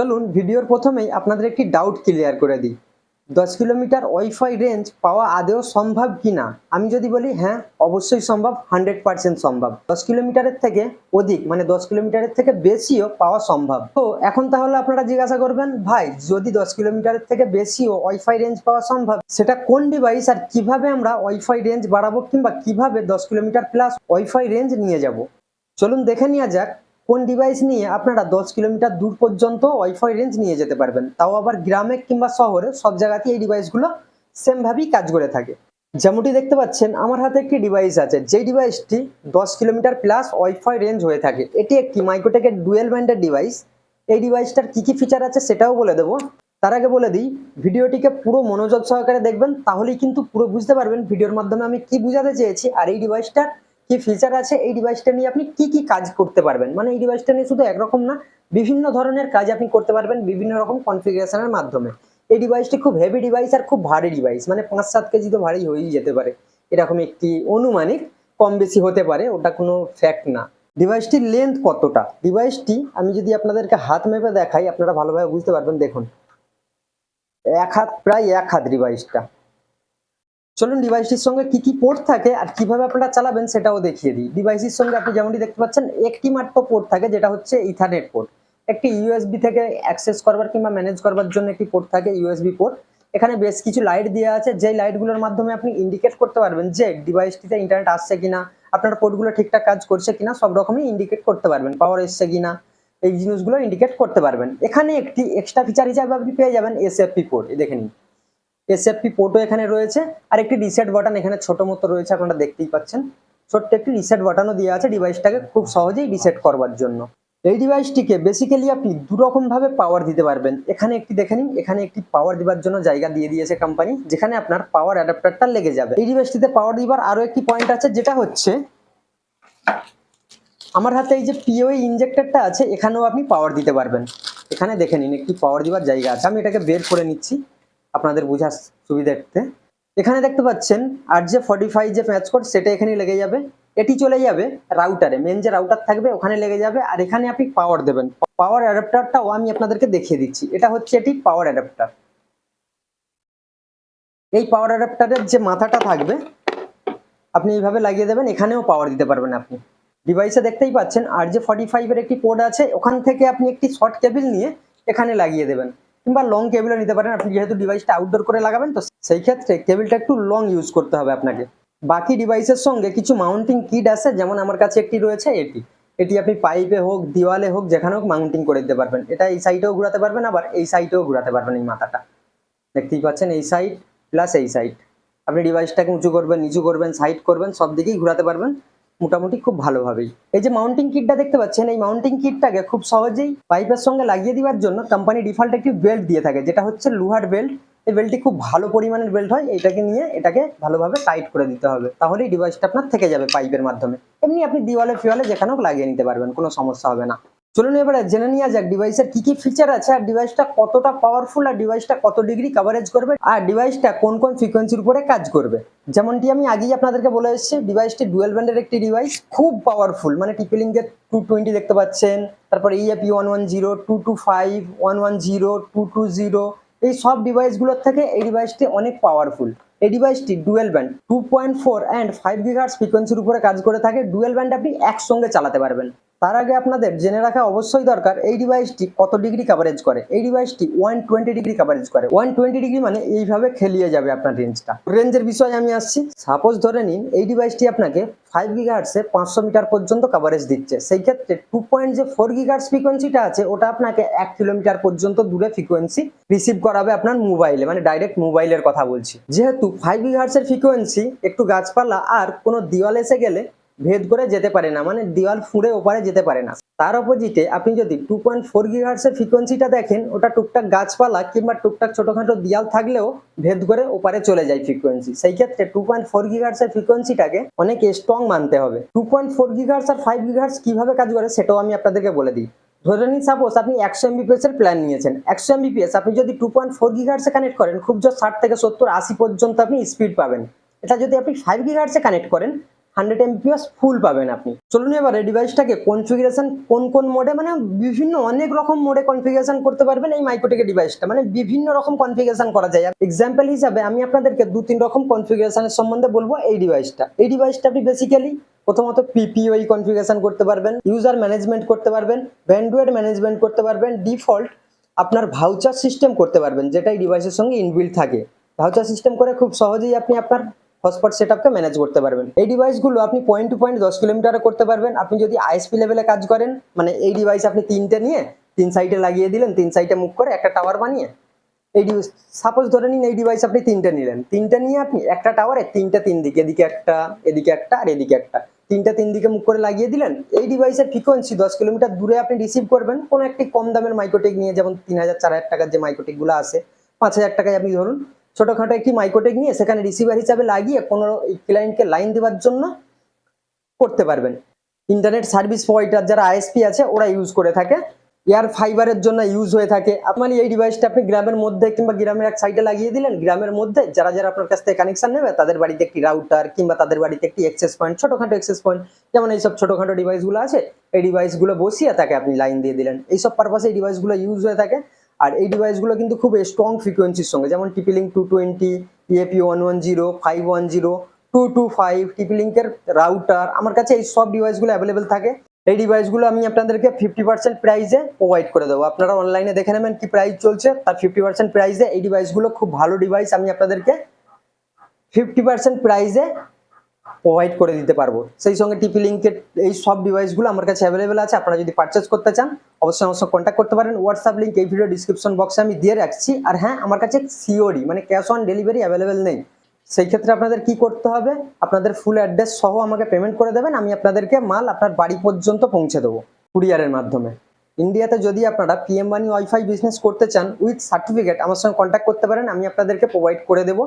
চলুন ভিডিওর প্রথমেই আপনাদের একটি ডাউট ক্লিয়ার করে দিই। দশ কিলোমিটার ওয়াইফাই রেঞ্জ পাওয়া আদেও সম্ভব কি না? আমি যদি বলি হ্যাঁ অবশ্যই সম্ভব হান্ড্রেড পার্সেন্ট সম্ভব। দশ কিলোমিটারের থেকে অধিক মানে দশ কিলোমিটারের থেকে বেশিও পাওয়া সম্ভব। তো এখন তাহলে আপনারা জিজ্ঞাসা করবেন, ভাই, যদি দশ কিলোমিটারের থেকে বেশিও ওয়াইফাই রেঞ্জ পাওয়া সম্ভব, সেটা কোন ডিভাইস আর কীভাবে আমরা ওয়াইফাই রেঞ্জ বাড়াবো কিংবা কীভাবে দশ কিলোমিটার প্লাস ওয়াইফাই রেঞ্জ নিয়ে যাব? চলুন দেখে নেওয়া যাক। কোন ডিভাইস নিয়ে আপনারা দশ কিলোমিটার দূর পর্যন্ত ওয়াইফাই রেঞ্জ নিয়ে যেতে পারবেন? তাও আবার গ্রামে কিংবা শহরে সব জায়গাতেই এই ডিভাইসগুলো সেমভাবেই কাজ করে থাকে। যেমনটি দেখতে পাচ্ছেন, আমার হাতে একটি ডিভাইস আছে। যেই ডিভাইসটি দশ কিলোমিটার প্লাস ওয়াইফাই রেঞ্জ হয়ে থাকে। এটি একটি মাইক্রোটেকের ডুয়েল ব্যান্ডের ডিভাইস এই ডিভাইসটার কী কী ফিচার আছে সেটাও বলে দেবো। তার আগে বলে দিই, ভিডিওটিকে পুরো মনোযোগ সহকারে দেখবেন, তাহলেই কিন্তু পুরো বুঝতে পারবেন ভিডিওর মাধ্যমে আমি কি বোঝাতে চেয়েছি। আর এই ডিভাইসটার কি ফিচার আছে এই ডিভাইসটা নিয়ে আপনি কি কি কাজ করতে পারবেন? মানে এই ডিভাইসটা নিয়ে শুধু একরকম না, বিভিন্ন ধরনের কাজ আপনি করতে পারবেন বিভিন্ন রকম কনফিগারেশনের মাধ্যমে। এই ডিভাইসটি খুব হেভি ডিভাইস আর খুব ভারী ডিভাইস মানে পাঁচ সাত কেজি তো ভারী হয়েই যেতে পারে। এরকম একটি অনুমানিক কম বেশি হতে পারে, ওটা কোনো ফ্যাক্ট না। ডিভাইসটির লেন্থ কতটা? ডিভাইসটি আমি যদি আপনাদেরকে হাত মেপে দেখাই, আপনারা ভালোভাবে বুঝতে পারবেন। দেখুন, এক হাত, প্রায় এক হাত ডিভাইসটা চলুন ডিভাইসটির সঙ্গে কি কি পোর্ট থাকে আর কীভাবে আপনারা চালাবেন সেটাও দেখিয়ে দিই। ডিভাইসের সঙ্গে আপনি যেমনটি দেখতে পাচ্ছেন, একটি মাত্র পোর্ট থাকে, যেটা হচ্ছে ইথারনেট পোর্ট একটি ইউএসবি থেকে অ্যাক্সেস করবার কিংবা ম্যানেজ করবার জন্য একটি পোর্ট থাকে ইউএসবি পোর্ট এখানে বেশ কিছু লাইট দেওয়া আছে, যেই লাইটগুলোর মাধ্যমে আপনি ইন্ডিকেট করতে পারবেন যে ডিভাইসটিতে ইন্টারনেট আসছে কিনা, আপনার পোর্টগুলো ঠিকঠাক কাজ করছে কিনা, সব রকমই ইন্ডিকেট করতে পারবেন পাওয়ার এসছে কিনা, এই জিনিসগুলো ইন্ডিকেট করতে পারবেন। এখানে একটি এক্সট্রা ফিচার হিসাবে আপনি পেয়ে যাবেন এসএফপি পোর্ট দেখে নিন। এসএফপি পোর্টও এখানে রয়েছে। আর একটি রিসেট বাটন এখানে ছোট মতো রয়েছে, আপনারা দেখতেই পাচ্ছেন। ছোট্ট একটি রিসেট বাটনও দেওয়া আছে ডিভাইসটাকে খুব সহজেই রিসেট করবার জন্য। এই ডিভাইসটিকে বেসিক্যালি আপনি দু রকম পাওয়ার দিতে পারবেন। এখানে একটি দেখে নিন, এখানে একটি পাওয়ার দিবার জন্য জায়গা দিয়ে দিয়েছে কোম্পানি যেখানে আপনার পাওয়ার অ্যাডাপ্টারটা লেগে যাবে। এই ডিভাইসটিতে পাওয়ার দিবার আরও একটি পয়েন্ট আছে, যেটা হচ্ছে, আমার হাতে এই যে পিওই ইনজেক্টরটা আছে, এখানেও আপনি পাওয়ার দিতে পারবেন। এখানে দেখে নিন, একটি পাওয়ার দিবার জায়গা আছে। আমি এটাকে বের করে নিচ্ছি। আপনাদের বোঝার সুবিধার্থে। এখানে দেখতে পাচ্ছেন আর যে ফর্টি ফাইভ যে ম্যাচ কোড সেটা এখানে লেগে যাবে। এটি চলে যাবে রাউটারে মেন যে রাউটার থাকবে, ওখানে লেগে যাবে। আর এখানে আপনি পাওয়ার দেবেন। পাওয়ার অ্যাডাপ্টারটাও আমি আপনাদেরকে দেখিয়ে দিচ্ছি। এটা হচ্ছে এটি পাওয়ার অ্যাডাপ্টার এই পাওয়ার অ্যাডাপ্টারের যে মাথাটা থাকবে, আপনি এইভাবে লাগিয়ে দেবেন। এখানেও পাওয়ার দিতে পারবেন আপনি। ডিভাইসে দেখতেই পাচ্ছেন আর যে ফর্টি ফাইভের একটি পোর্ট আছে। ওখান থেকে আপনি একটি শর্ট কেবিল নিয়ে এখানে লাগিয়ে দেবেন। কিংবা লং কেবিলও নিতে পারেন। আপনি যেহেতু ডিভাইসটা আউটডোর করে লাগাবেন, তো সেই ক্ষেত্রে কেবিলটা একটু লং ইউজ করতে হবে আপনাকে। বাকি ডিভাইসের সঙ্গে কিছু মাউন্টিং কিট আছে, যেমন আমার কাছে একটি রয়েছে, এটি। এটি আপনি পাইপে হোক, দিওয়ালে হোক, যেখানে হোক মাউন্টিং করে দিতে পারবেন। এটা এই সাইডেও ঘোরাতে পারবেন, আবার এই সাইডেও ঘোরাতে পারবেন এই মাথাটা। দেখতেই পাচ্ছেন, এই সাইড প্লাস এই সাইড আপনি ডিভাইসটাকে উঁচু করবেন, নিচু করবেন সাইড করবেন, সব দিকেই ঘোরাতে পারবেন। মোটামুটি খুব ভালোভাবেই। এই যে মাউন্টিং কিটটা দেখতে পাচ্ছেন, এই মাউন্টিং কিটটাকে খুব সহজেই পাইপের সঙ্গে লাগিয়ে দেওয়ার জন্য কোম্পানি ডিফল্ট একটি বেল্ট দিয়ে থাকে, যেটা হচ্ছে লুহার বেল্ট এই বেল্টটি খুব ভালো পরিমাণের বেল্ট হয় এটাকে নিয়ে এটাকে ভালোভাবে টাইট করে দিতে হবে। তাহলেই ডিভাইসটা আপনার থেকে যাবে পাইপের মাধ্যমে। এমনি আপনি দিওয়ালে ফিওয়ালে যেখানেও লাগিয়ে নিতে পারবেন, কোনো সমস্যা হবে না। চলুন এবারে জেনে নেওয়া যাক ডিভাইসের কি কি ফিচার আছে আর ডিভাইসটা কতটা পাওয়ারফুল আর ডিভাইসটা কত ডিগ্রি কভারেজ করবে আর ডিভাইসটা কোন কোন ফ্রিকোয়েন্সির উপরে কাজ করবে। যেমনটি আমি আগেই আপনাদেরকে বলে এসেছি ডিভাইসটি ডুয়েল ব্যান্ডের একটি ডিভাইস খুব পাওয়ারফুল মানে টিপিলিঙ্কের টু টোয়েন্টি দেখতে পাচ্ছেন, তারপর EAP one one zero two two five one one zero two two zero এই সব ডিভাইসগুলোর থেকে এই ডিভাইসটি অনেক পাওয়ারফুল এই ডিভাইসটি dual band two point four and five gigahertz ফ্রিকোয়েন্সির উপরে কাজ করে থাকে ডুয়েল ব্যান্ড আপনি একসঙ্গে চালাতে পারবেন। তার আগে আপনাদের জেনে রাখা অবশ্যই দরকার, এই ডিভাইসটি কত ডিগ্রি কভারেজ করে? এই ডিভাইসটি ওয়ান টোয়েন্টি ডিগ্রি কভারেজ করে। ওয়ান টোয়েন্টি ডিগ্রি মানে এইভাবে খেলিয়ে যাবে আপনার রেঞ্জটা রেঞ্জের বিষয়ে আমি আসছি। সাপোজ ধরে নিন, এই ডিভাইসটি আপনাকে ফাইভ গিগার্সে পাঁচশো মিটার পর্যন্ত কভারেজ দিচ্ছে। সেই ক্ষেত্রে টু পয়েন্ট যে ফোর গিগার্স ফ্রিকোয়েন্সিটা আছে, ওটা আপনাকে এক কিলোমিটার পর্যন্ত দূরে ফ্রিকোয়েন্সি রিসিভ করাবে আপনার মোবাইলে মানে ডাইরেক্ট মোবাইলের কথা বলছি। যেহেতু ফাইভ গিগার্সের ফ্রিকোয়েন্সি একটু গাছপালা আর কোনো দিওয়াল এসে গেলে ভেদ করে যেতে পারে না মানে দেওয়াল ফুঁড়ে ওপারে যেতে পারে না। তার অপোজিটে আপনি যদি টু পয়েন্ট ফোর গিগার্সের ফ্রিকোয়েন্সিটা দেখেন, ওটা টুকটাক গাছপালা কিংবা টুকটাক ছোটোখাটো দেওয়াল থাকলেও ভেদ করে ওপারে চলে যায় ফ্রিকোয়েন্সি সেই ক্ষেত্রে টু পয়েন্ট ফোর গিগার্সের ফ্রিকোয়েন্সিটাকে অনেক স্ট্রং মানতে হবে। টু পয়েন্ট ফোর গিগার্স আর ফাইভ গিগার্স কীভাবে কাজ করে সেটাও আমি আপনাদেরকে বলে দিই। ধরে নিন সাপোজ আপনি একশো এমবিপিএস এর প্ল্যান নিয়েছেন। একশো এমবিপিএস আপনি যদি টু পয়েন্ট ফোর গিগার্সে কানেক্ট করেন, খুব জোর ষাট থেকে সত্তর, আশি পর্যন্ত আপনি স্পিড পাবেন। এটা যদি আপনি ফাইভ গিগার্সে কানেক্ট করেন হান্ড্রেড এমপিএস ফুল পাবেন আপনি। চলুন এবারে ডিভাইসটাকে কনফিগারেশন কোন কোন মোডে মানে বিভিন্ন অনেক রকম মোডে কনফিগারেশন করতে পারবেন এই মাইক্রোটেকের ডিভাইসটা মানে বিভিন্ন রকম কনফিগারেশন করা যায়। এক্সাম্পল হিসাবে আমি আপনাদেরকে দু তিন রকম কনফিগারেশনের সম্বন্ধে বলব এই ডিভাইসটা এই ডিভাইসটা আপনি বেসিক্যালি প্রথমত পিপিওই কনফিগারেশন করতে পারবেন ইউজার ম্যানেজমেন্ট করতে পারবেন ব্যান্ডওয়েড ম্যানেজমেন্ট করতে পারবেন ডিফল্ট আপনার ভাউচার সিস্টেম করতে পারবেন, যেটা এই ডিভাইসের সঙ্গে ইনবিল্ড থাকে। ভাউচার সিস্টেম করে খুব সহজেই আপনি আপনার হটস্পট সেট আপকে ম্যানেজ করতে পারবেন। এই ডিভাইসগুলো আপনি পয়েন্ট টু পয়েন্ট দশ কিলোমিটারে করতে পারবেন। আপনি যদি আইএসপি লেভেলে কাজ করেন মানে এই ডিভাইস আপনি তিনটে নিয়ে, তিন সাইডে লাগিয়ে দিলেন, তিন সাইডে মুখ করে একটা টাওয়ার বানিয়ে, এই ডিভাইস সাপোজ ধরে নিন এই ডিভাইস আপনি তিনটে নিলেন। তিনটে নিয়ে আপনি একটা টাওয়ারে তিনটে তিন দিকে, এদিকে একটা এদিকে একটা, আর এদিকে একটা। তিনটা তিন দিকে মুখ করে লাগিয়ে দিলেন, এই ডিভাইসের ফ্রিকোয়েন্সি দশ কিলোমিটার দূরে আপনি রিসিভ করবেন। কোনো একটি কম দামের মাইক্রোটেক নিয়ে, যেমন তিন হাজার, চার হাজার টাকার যে মাইক্রোটেকগুলো আছে, পাঁচ হাজার টাকায় আপনি ধরুন ছোটোখাটো একটি মাইক্রোটেক নিয়ে সেখানে রিসিভার হিসাবে লাগিয়ে কোনো ক্লায়েন্টকে লাইন দেওয়ার জন্য করতে পারবেন। ইন্টারনেট সার্ভিস প্রোভাইডার যারা আইএসপি আছে, ওরা ইউজ করে থাকে। এয়ার ফাইবারের জন্য ইউজ হয়ে থাকে। আপনার এই ডিভাইসটা আপনি গ্রামের মধ্যে কিংবা গ্রামের এক সাইডে লাগিয়ে দিলেন, গ্রামের মধ্যে যারা যারা আপনার কাছ থেকে কানেকশন নেবে, তাদের বাড়িতে একটি রাউটার কিংবা তাদের বাড়িতে একটি এক্সেস পয়েন্ট ছোটোখাটো এক্সেস পয়েন্ট যেমন এইসব ছোটোখাটো ডিভাইসগুলো আছে, এই ডিভাইসগুলো বসিয়ে তাকে আপনি লাইন দিয়ে দিলেন। এইসব পারপাসে এই ডিভাইসগুলো ইউজ হয়ে থাকে। আর এই ডিভাইসগুলো কিন্তু খুব স্ট্রং ফ্রিকোয়েন্সির সঙ্গে, যেমন TP Link two twenty EAP one one zero five one zero two two five টিপিলিঙ্কের router আমার কাছে এই সব ডিভাইসগুলো অ্যাভেলেবেল থাকে। এই ডিভাইসগুলো আমি আপনাদেরকে ফিফটি পার্সেন্ট প্রাইসে প্রোভাইড করে দেবো। আপনারা অনলাইনে দেখে নেবেন কি প্রাইস চলছে, তার ফিফটি পার্সেন্ট প্রাইসে এই ডিভাইসগুলো খুব ভালো ডিভাইস আমি আপনাদেরকে ফিফটি পার্সেন্ট প্রাইসে প্রোভাইড করে দিতে পারব। সেই সঙ্গে টিপি লিঙ্কের এই সব ডিভাইসগুলো আমার কাছে অ্যাভেলেবেল আছে, আপনারা যদি পারচেস করতে চান, অবশ্যই আমার সঙ্গে কন্ট্যাক্ট করতে পারেন। হোয়াটসঅ্যাপ লিঙ্ক এই ভিডিও ডিসক্রিপশন বক্সে আমি দিয়ে রাখছি। আর হ্যাঁ আমার কাছে সিওডি মানে ক্যাশ অন ডেলিভারি অ্যাভেলেবেল নেই। সেই ক্ষেত্রে আপনাদের কি করতে হবে? আপনাদের ফুল অ্যাড্রেস সহ আমাকে পেমেন্ট করে দেবেন। আমি আপনাদেরকে মাল আপনার বাড়ি পর্যন্ত পৌঁছে দেবো কুরিয়ারের মাধ্যমে। ইন্ডিয়াতে যদি আপনারা পিএম মানি ওয়াইফাই বিজনেস করতে চান উইথ সার্টিফিকেট আমার সঙ্গে কন্ট্যাক্ট করতে পারেন। আমি আপনাদেরকে প্রোভাইড করে দেবো।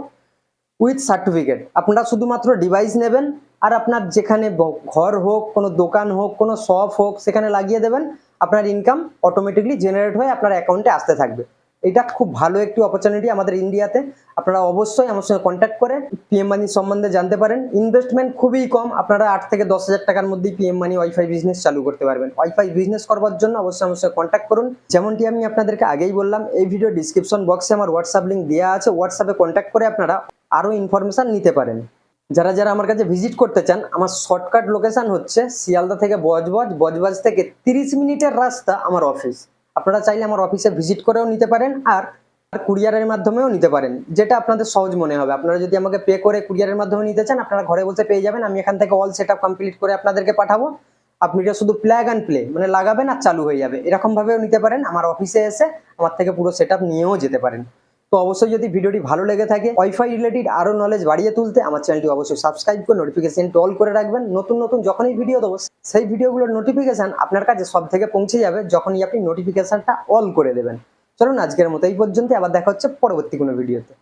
উইথ সার্টিফিকেট আপনারা শুধুমাত্র ডিভাইস নেবেন আর আপনার যেখানে ঘর হোক, কোনো দোকান হোক, কোনো শপ হোক, সেখানে লাগিয়ে দেবেন, আপনার ইনকাম অটোমেটিকলি জেনারেট হয়ে আপনার অ্যাকাউন্টে আসতে থাকবে। এটা খুব ভালো একটি অপরচুনিটি আমাদের ইন্ডিয়াতে আপনারা অবশ্যই আমার সঙ্গে কন্ট্যাক্ট করে পিএম মানি সম্বন্ধে জানতে পারেন। ইনভেস্টমেন্ট খুবই কম, আপনারা আট থেকে দশ হাজার টাকার মধ্যেই পিএম মানি ওয়াইফাই বিজনেস চালু করতে পারবেন। ওয়াইফাই বিজনেস করবার জন্য অবশ্যই আমার সঙ্গে কন্ট্যাক্ট করুন। যেমনটি আমি আপনাদেরকে আগেই বললাম, এই ভিডিও ডিসক্রিপশন বক্সে আমার হোয়াটসঅ্যাপ লিঙ্ক দেওয়া আছে। হোয়াটসঅ্যাপে কন্ট্যাক্ট করে আপনারা আরও ইনফরমেশান নিতে পারেন। যারা যারা আমার কাছে ভিজিট করতে চান, আমার শর্টকাট লোকেশন হচ্ছে শিয়ালদা থেকে বজবজ বজবজ থেকে তিরিশ মিনিটের রাস্তা আমার অফিস আপনারা চাইলে আমার অফিসে ভিজিট করেও নিতে পারেন আর কুরিয়ারের মাধ্যমেও নিতে পারেন, যেটা আপনাদের সহজ মনে হবে। আপনারা যদি আমাকে পে করে কুরিয়ারের মাধ্যমে নিতে চান, আপনারা ঘরে বসে পেয়ে যাবেন। আমি এখান থেকে অল সেট কমপ্লিট করে আপনাদেরকে পাঠাবো। আপনি এটা শুধু প্ল্যাগ অ্যান্ড প্লে মানে লাগাবেন আর চালু হয়ে যাবে। এরকমভাবেও নিতে পারেন। আমার অফিসে এসে আমার থেকে পুরো সেট নিয়েও যেতে পারেন। তো অবশ্যই যদি ভিডিওটি ভালো লেগে থাকে ওয়াইফাই রিলেটেড আরও নলেজ বাড়িয়ে তুলতে আমার চ্যানেলটি অবশ্যই সাবস্ক্রাইব করে নোটিফিকেশন অল করে রাখবেন। নতুন নতুন যখনই ভিডিও দেবো, সেই ভিডিওগুলোর নোটিফিকেশন আপনার কাছে সব থেকে পৌঁছে যাবে যখনই আপনি নোটিফিকেশনটা অল করে দেবেন। চলুন আজকের মতো এই পর্যন্ত আবার দেখা হচ্ছে পরবর্তী কোনো ভিডিওতে